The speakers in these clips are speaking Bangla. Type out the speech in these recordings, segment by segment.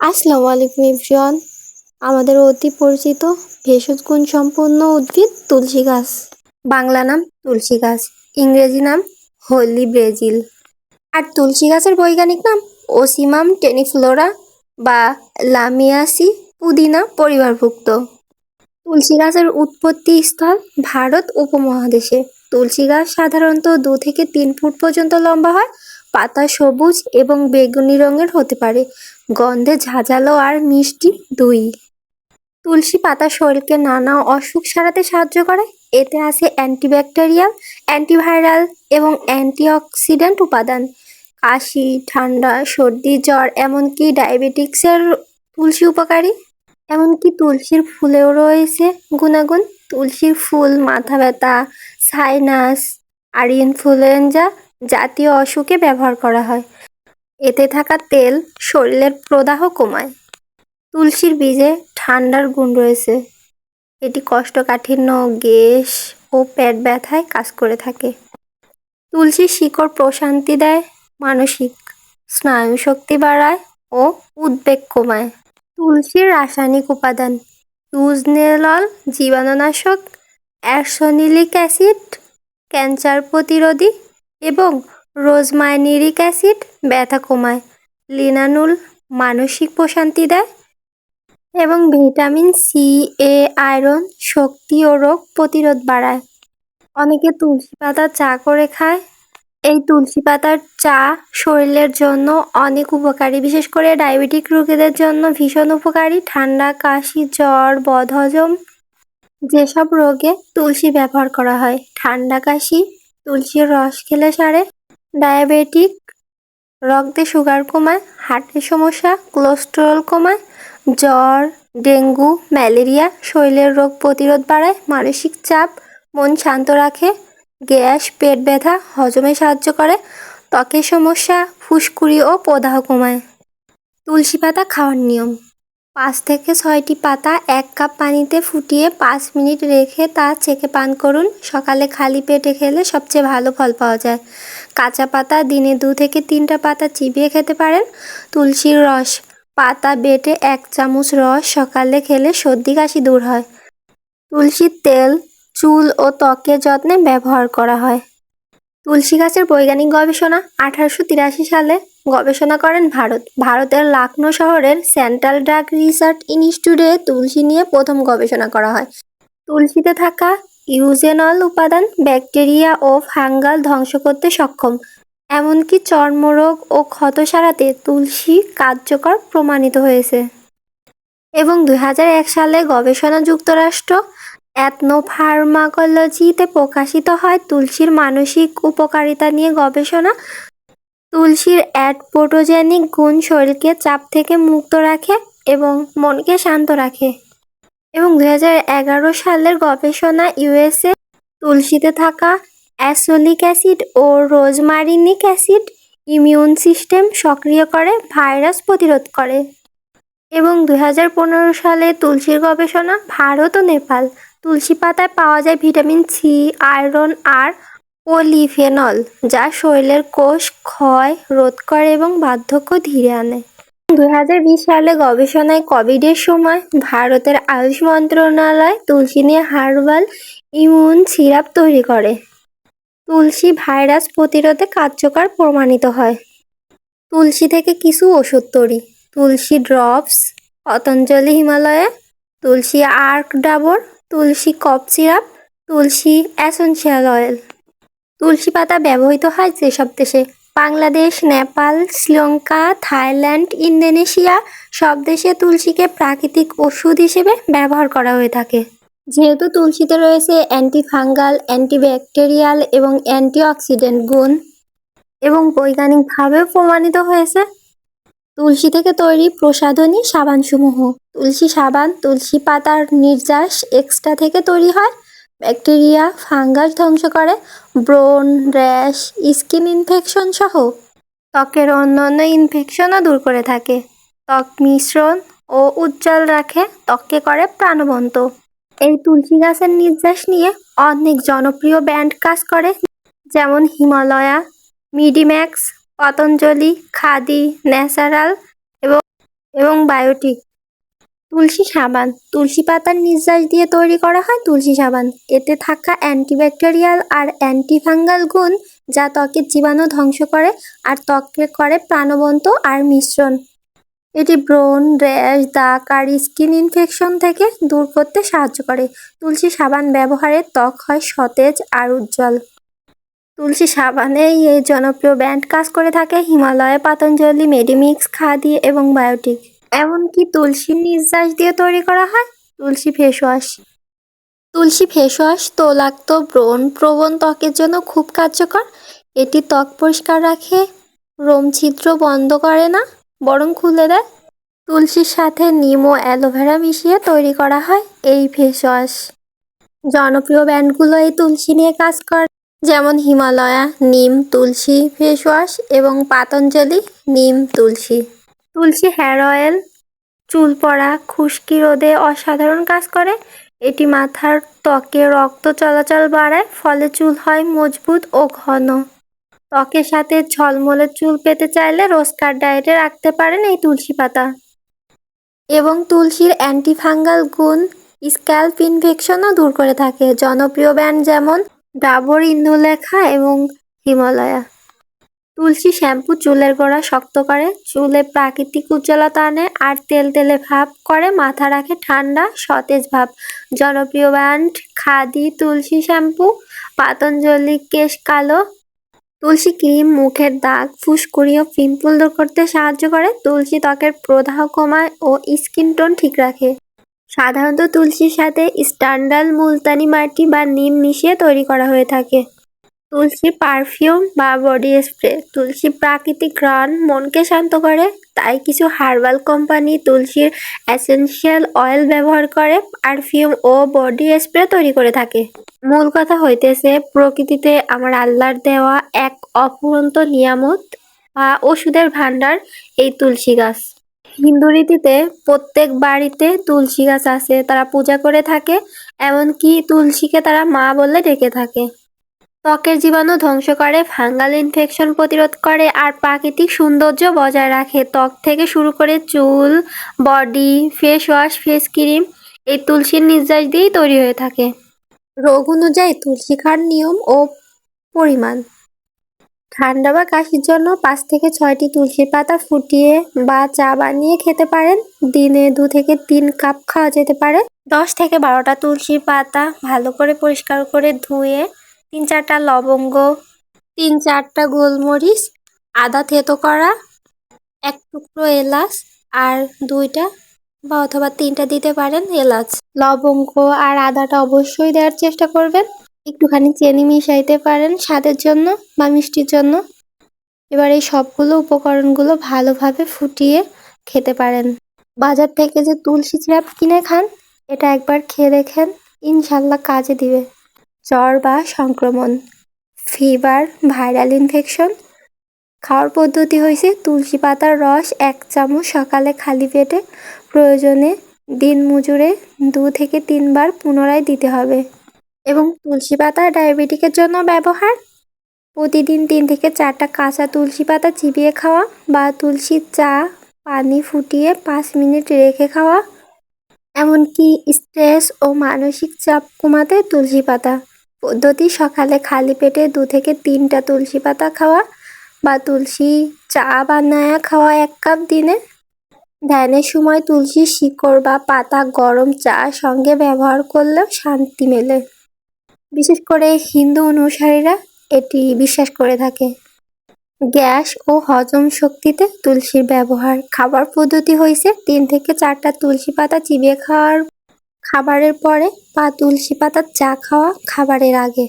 আসসালামু আলাইকুম এভরিওয়ান। আমাদের অতি পরিচিত ভেষজ গুণ সম্পন্ন উদ্ভিদ তুলসী গাছ। বাংলা নাম তুলসী গাছ, ইংরেজি নাম হোলি ব্রেজিল। আর তুলসী গাছের বৈজ্ঞানিক নাম ওসিমাম টেনিফ্লোরা বা লামিয়াসি পুদিনা পরিবারভুক্ত। তুলসী গাছের উৎপত্তি স্থল ভারত উপমহাদেশে। তুলসী গাছ সাধারণত দু থেকে তিন ফুট পর্যন্ত লম্বা হয় পাতা সবুজ এবং বেগুনি রঙের হতে পারে। গন্ধে ঝাঁঝালো আর মিষ্টি দুই। তুলসী পাতা শরীরকে নানা অসুখ সারাতে সাহায্য করে। এতে আছে অ্যান্টিব্যাকটেরিয়াল, অ্যান্টিভাইরাল এবং অ্যান্টিঅক্সিডেন্ট উপাদান। কাশি, ঠান্ডা, সর্দি, জ্বর এমনকি ডায়াবেটিক্সের তুলসী উপকারী। এমনকি তুলসীর ফুলেও রয়েছে গুণাগুণ। তুলসীর ফুল, মাথা ব্যথা, সাইনাস, আর ইনফ্লুয়েঞ্জা জাতীয় অসুখে ব্যবহার করা হয়। এতে থাকা তেল শরীরের প্রদাহ কমায়। তুলসীর বীজে ঠান্ডার গুণ রয়েছে। এটি কোষ্ঠকাঠিন্য গ্যাস ও পেট ব্যথায় কাজ করে থাকে। তুলসী শিকড় প্রশান্তি দেয়, মানসিক স্নায়ু শক্তি বাড়ায় ও উদ্বেগ কমায়। তুলসীর রাসায়নিক উপাদান ইউজনেলল জীবাণুনাশক অ্যারসোনিলিক অ্যাসিড, ক্যান্সার প্রতিরোধী এবং রোজমাইনিরিক অ্যাসিড ব্যথা কমায়। লিনানুল মানসিক প্রশান্তি দেয় এবং ভিটামিন সি এ আয়রন শক্তি ও রোগ প্রতিরোধ বাড়ায়। অনেকে তুলসী পাতা চা করে খায়। এই তুলসী পাতার চা শরীরের জন্য অনেক উপকারী, বিশেষ করে ডায়াবেটিক রোগীদের জন্য ভীষণ উপকারী। ঠান্ডা, কাশি, জ্বর, বদহজম, যেসব রোগে তুলসী ব্যবহার করা হয়। ঠান্ডা, কাশি তুলসীর রস খেলে সারে। ডায়াবেটিক রক্তে সুগার কমায়, হার্টের সমস্যা কোলেস্টেরল কমায়, জ্বর, ডেঙ্গু, ম্যালেরিয়া, শরীরের রোগ প্রতিরোধ বাড়ায়, মানসিক চাপ, মন শান্ত রাখে, গ্যাস, পেট ব্যথা, হজমে সাহায্য করে, ত্বকের সমস্যা, ফুসকুড়ি ও প্রদাহ কমায়। তুলসী পাতা খাওয়ার নিয়ম। পাঁচ থেকে ছয়টি পাতা এক কাপ পানিতে ফুটিয়ে পাঁচ মিনিট রেখে তা ছেঁকে পান করুন। সকালে খালি পেটে খেলে সবচেয়ে ভালো ফল পাওয়া যায়। কাঁচা পাতা দিনে দু থেকে তিনটা পাতা চিবিয়ে খেতে পারেন। তুলসীর রস, পাতা বেটে এক চামচ রস সকালে খেলে সর্দি কাশি দূর হয়। তুলসীর তেল, চুল ও ত্বকের যত্নে ব্যবহার করা হয়। তুলসী গাছের বৈজ্ঞানিক গবেষণা আঠারোশো তিরাশি সালে গবেষণা করেন ভারত। ভারতের লখনৌ শহরের সেন্ট্রাল ড্রাগ রিসার্চ ইনস্টিটিউটে তুলসী নিয়ে প্রথম গবেষণা করা হয়। তুলসীতে থাকা ইউজেনল উপাদান ব্যাকটেরিয়া ও ফাঙ্গাল ধ্বংস করতে সক্ষম। এমনকি চর্মরোগ ও ক্ষত সারাতে তুলসী কার্যকর প্রমাণিত হয়েছে। এবং দুই হাজার এক সালে গবেষণা যুক্তরাষ্ট্র অ্যাথনোফার্মাকোলজিতে প্রকাশিত হয় তুলসীর মানসিক উপকারিতা নিয়ে গবেষণা তুলসীর অ্যাডপোটোজেনিক গুণ শরীরকে চাপ থেকে মুক্ত রাখে এবং মনকে শান্ত রাখে। এবং দু হাজার এগারো সালের গবেষণা ইউএসএ তুলসীতে থাকা অ্যাসোলিক অ্যাসিড ও রোজমারিনিক অ্যাসিড ইমিউন সিস্টেম সক্রিয় করে, ভাইরাস প্রতিরোধ করে। এবং দু হাজার পনেরো সালে তুলসীর গবেষণা ভারত ও নেপাল। তুলসী পাতায় পাওয়া যায় ভিটামিন সি, আয়রন, আর পলিফেনল, যা শরীরের কোষ, ক্ষয়, রোধ করে এবং বার্ধক্য ধীরে আনে। দু হাজার বিশ সালে গবেষণায় কোভিডের সময় ভারতের আয়ুষ মন্ত্রণালয় তুলসী নিয়ে হার্বাল ইমিউন সিরাপ তৈরি করে। তুলসী ভাইরাস প্রতিরোধে কার্যকর প্রমাণিত হয়। তুলসী থেকে কিছু ওষুধ তৈরি। তুলসী ড্রপস, পতঞ্জলি হিমালয়ে, তুলসী আর্ক ডাবর, তুলসী কপ সিরাপ, তুলসী অ্যাসেনশিয়াল অয়েল। তুলসী পাতা ব্যবহৃত হয় যেসব দেশে বাংলাদেশ, নেপাল, শ্রীলঙ্কা, থাইল্যান্ড, ইন্দোনেশিয়া সব দেশে তুলসীকে প্রাকৃতিক ওষুধ হিসেবে ব্যবহার করা হয়ে থাকে। যেহেতু তুলসীতে রয়েছে অ্যান্টিফাঙ্গাল, অ্যান্টিব্যাকটেরিয়াল এবং অ্যান্টিঅক্সিডেন্ট গুণ এবং বৈজ্ঞানিকভাবেও প্রমাণিত হয়েছে। তুলসী থেকে তৈরি প্রসাধনী সাবানসমূহ। তুলসী সাবান, তুলসী পাতার নির্যাস এক্সট্রা থেকে তৈরি হয়। ব্যাকটেরিয়া, ফাঙ্গাস ধ্বংস করে ব্রণ র্যাশ, স্কিন ইনফেকশন সহ ত্বকের অন্যান্য ইনফেকশনও দূর করে থাকে। ত্বক মিশ্রণ ও উজ্জ্বল রাখে, ত্বককে করে প্রাণবন্ত। এই তুলসী গাছের নির্যাস নিয়ে অনেক জনপ্রিয় ব্যান্ড কাজ করে, যেমন হিমালয়া, মিডিম্যাক্স, পতঞ্জলি, খাদি, ন্যাচারাল এবং এবং বায়োটিক। তুলসী সাবান। তুলসী পাতার নিঃশ্বাস দিয়ে তৈরি করা হয় তুলসী সাবান। এতে থাকা অ্যান্টিব্যাকটেরিয়াল আর অ্যান্টিফাঙ্গাল গুণ যা ত্বকের জীবাণু ধ্বংস করে আর ত্বককে করে প্রাণবন্ত আর মিশ্রণ। এটি ব্রণ, র্যাশ, দাগ আর স্কিন ইনফেকশন থেকে দূর করতে সাহায্য করে। তুলসী সাবান ব্যবহারে ত্বক হয় সতেজ আর উজ্জ্বল। তুলসী সাবানে এই জনপ্রিয় ব্র্যান্ড কাজ করে থাকে হিমালয়, পাতঞ্জলি, মেডিমিক্স, খাদি এবং বায়োটিক। এমনকি তুলসীর নিঃশ্বাস দিয়ে তৈরি করা হয়। তুলসী ফেস ওয়াশ তুলসী ফেস ওয়াশ তৈলাক্ত ব্রণ প্রবণ ত্বকের জন্য খুব কার্যকর। এটি ত্বক পরিষ্কার রাখে, রোম ছিদ্র বন্ধ করে না, বরং খুলে দেয়। তুলসীর সাথে নিম ও অ্যালোভেরা মিশিয়ে তৈরি করা হয় এই ফেস ওয়াশ জনপ্রিয় ব্র্যান্ডগুলো এই তুলসী নিয়ে কাজ করে, যেমন হিমালয়া, নিম তুলসী ফেস ওয়াশ এবং পাতঞ্জলি নিম তুলসী। তুলসী হেয়ার অয়েল, চুল পড়া, খুশকি রোধে অসাধারণ কাজ করে। এটি মাথার ত্বকে রক্ত চলাচল বাড়ায়, ফলে চুল হয় মজবুত ও ঘন। ত্বকের সাথে ঝলমলে চুল পেতে চাইলে রোজকার ডায়েটে রাখতে পারেন এই তুলসী পাতা। এবং তুলসীর অ্যান্টিফাঙ্গাল গুণ স্ক্যাল্প ইনফেকশনও দূর করে থাকে। জনপ্রিয় ব্যান্ড যেমন ডাবর ইন্দুলেখা এবং হিমালয়া। তুলসী শ্যাম্পু চুলের গোড়া শক্ত করে, চুলে প্রাকৃতিক উজ্জ্বলতা আনে আর তেল তেলে ভাব করে, মাথা রাখে ঠান্ডা, সতেজ ভাব। জনপ্রিয় ব্র্যান্ড খাদি তুলসী শ্যাম্পু, পাতঞ্জলি কেশ কালো। তুলসী ক্রিম মুখের দাগ, ফুসকুড়ি ও পিম্পল দূর করতে সাহায্য করে, তুলসী ত্বকের প্রদাহ কমায় ও স্কিন টোন ঠিক রাখে। সাধারণত তুলসীর সাথে স্ট্যান্ডাল মুলতানি মাটি বা নিম মিশিয়ে তৈরি করা হয়ে থাকে। তুলসী পারফিউম বা বডি স্প্রে। তুলসী প্রাকৃতিক ঘ্রাণ মনকে শান্ত করে, তাই কিছু হার্বাল কোম্পানি তুলসীর অ্যাসেনশিয়াল অয়েল ব্যবহার করে পারফিউম ও বডি স্প্রে তৈরি করে থাকে। মূল কথা হইতেছে, প্রকৃতিতে আমার আল্লাহর দেওয়া এক অফুরন্ত নিয়ামত বা ওষুধের ভাণ্ডার এই তুলসী গাছ। হিন্দু রীতিতে প্রত্যেক বাড়িতে তুলসী গাছ আছে, তারা পূজা করে থাকে, এমনকি তুলসীকে তারা মা বলে ডেকে থাকে। ত্বকের জীবাণু ধ্বংস করে, ফাঙ্গাল ইনফেকশন প্রতিরোধ করে আর প্রাকৃতিক সৌন্দর্য বজায় রাখে। ত্বক থেকে শুরু করে চুল, body, face wash, face cream এই তুলসীর নির্যাস দিয়েই তৈরি হয়ে থাকে। রোগ অনুযায়ী তুলসী খাওয়ার নিয়ম ও পরিমাণ। ঠান্ডা বা কাশির জন্য পাঁচ থেকে ছয়টি তুলসীর পাতা ফুটিয়ে বা চা বানিয়ে খেতে পারেন। দিনে দু থেকে তিন কাপ খাওয়া যেতে পারে। দশ থেকে বারোটা তুলসীর পাতা ভালো করে পরিষ্কার করে ধুয়ে তিন চারটা লবঙ্গ, তিন চারটা গোলমরিচ, আদা থেতো করা, এক টুকরো এলাচ আর দুইটা বা অথবা তিনটা দিতে পারেন এলাচ। লবঙ্গ আর আদাটা অবশ্যই দেওয়ার চেষ্টা করবেন। একটুখানি চিনি মিশাইতে পারেন স্বাদের জন্য বা মিষ্টির জন্য। এবার এই সবগুলো উপকরণগুলো ভালোভাবে ফুটিয়ে খেতে পারেন। বাজার থেকে যে তুলসী সিরাপ কিনে খান, এটা একবার খেয়ে দেখেন। ইনশাল্লাহ কাজে দিবে। জ্বর বা সংক্রমণ ফিভার ভাইরাল ইনফেকশন খাওয়ার পদ্ধতি হয়েছে তুলসী পাতার রস এক চামচ সকালে খালি পেটে প্রয়োজনে দিন মজুরে দু থেকে তিনবার পুনরায় দিতে হবে। এবং তুলসী পাতা ডায়াবেটিকের জন্য ব্যবহার, প্রতিদিন তিন থেকে চারটা কাঁচা তুলসী পাতা চিবিয়ে খাওয়া বা তুলসীর চা, পানি ফুটিয়ে পাঁচ মিনিট রেখে খাওয়া, এমনকি স্ট্রেস ও মানসিক চাপ কমাতে তুলসী পাতা। পদ্ধতি, সকালে খালি পেটে দু থেকে তিনটা তুলসী পাতা খাওয়া বা তুলসী চা বানায়া খাওয়া এক কাপ দিনে। ধ্যানের সময় তুলসী শিকড় বা পাতা গরম চা সঙ্গে ব্যবহার করলেও শান্তি মেলে। বিশেষ করে হিন্দু অনুসারীরা এটি বিশ্বাস করে থাকে। গ্যাস ও হজম শক্তিতে তুলসীর ব্যবহার। খাবার পদ্ধতি হয়েছে তিন থেকে চারটা তুলসী পাতা চিবিয়ে খাওয়ার খাবারের পরে বা তুলসী পাতার চা খাওয়া খাবারের আগে।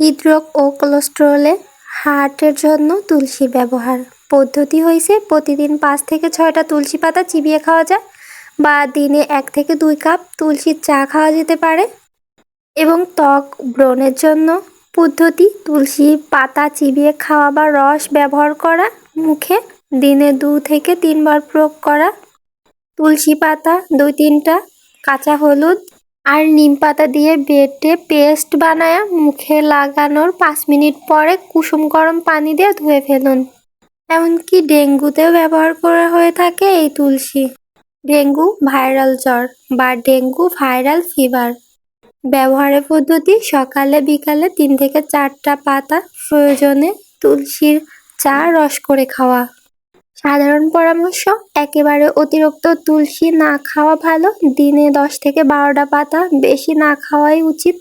হৃদরোগ ও কোলেস্ট্রলে হার্টের জন্য তুলসীর ব্যবহার। পদ্ধতি হয়েছে প্রতিদিন পাঁচ থেকে ছয়টা তুলসী পাতা চিবিয়ে খাওয়া যায় বা দিনে এক থেকে দুই কাপ তুলসীর চা খাওয়া যেতে পারে। এবং ত্বক ব্রণের জন্য পদ্ধতি তুলসী পাতা চিবিয়ে খাওয়া বা রস ব্যবহার করা, মুখে দিনে দু থেকে তিনবার প্রয়োগ করা। তুলসী পাতা দুই তিনটা কাঁচা হলুদ আর নিম পাতা দিয়ে বেটে পেস্ট বানায় মুখে লাগানোর পাঁচ মিনিট পরে কুসুম গরম পানি দিয়ে ধুয়ে ফেলুন। এমনকি ডেঙ্গুতেও ব্যবহার করা হয়ে থাকে এই তুলসী। ডেঙ্গু ভাইরাল জ্বর বা ডেঙ্গু ভাইরাল ফিভার। ব্যবহারের পদ্ধতি সকালে বিকালে তিন থেকে চারটা পাতা প্রয়োজনে তুলসীর চা রস করে খাওয়া। সাধারণ পরামর্শ, একেবারে অতিরিক্ত তুলসী না খাওয়া ভালো, দিনে দশ থেকে বারোটা পাতা বেশি না খাওয়াই উচিত।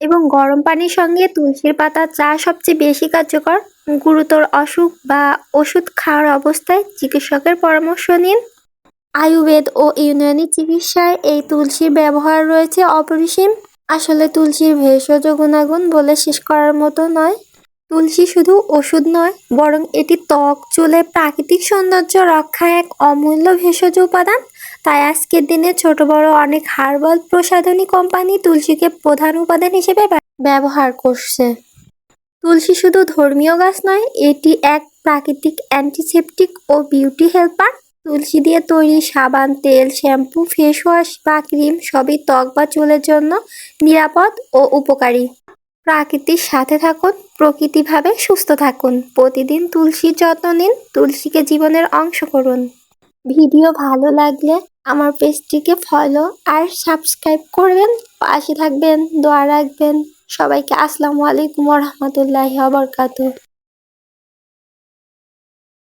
এবং গরম পানির সঙ্গে তুলসীর পাতা চা সবচেয়ে বেশি কার্যকর। গুরুতর অসুখ বা ওষুধ খাওয়ার অবস্থায় চিকিৎসকের পরামর্শ নিন। আয়ুর্বেদ ও ইউনানি চিকিৎসায় এই তুলসীর ব্যবহার রয়েছে অপরিসীম। আসলে তুলসীর ভেষজ গুণাগুণ বলে শেষ করার মতো নয়। তুলসী শুধু ওষুধ নয়, বরং এটি ত্বক চুলে প্রাকৃতিক সৌন্দর্য রক্ষায় এক অমূল্য ভেষজ উপাদান। তাই আজকের দিনে ছোট বড় অনেক হার্বাল প্রসাধনী কোম্পানি তুলসীকে প্রধান উপাদান হিসেবে ব্যবহার করছে। তুলসী শুধু ধর্মীয় গাছ নয়, এটি এক প্রাকৃতিক অ্যান্টিসেপটিক ও বিউটি হেল্পার তুলসী দিয়ে তৈরি সাবান, তেল, শ্যাম্পু ফেস ওয়াশ বা ক্রিম সবই ত্বক বা চুলের জন্য নিরাপদ ও উপকারী। প্রাকৃতির সাথে থাকুন, প্রকৃতিভাবে সুস্থ থাকুন। প্রতিদিন তুলসীর যত্ন নিন, তুলসীকে জীবনের অংশ করুন। ভিডিও ভালো লাগলে আমার পেজটিকে ফলো আর সাবস্ক্রাইব করবেন। পাশে থাকবেন, দোয়া রাখবেন। সবাইকে আসসালামু আলাইকুম রহমতুল্লাহ আবরকাতু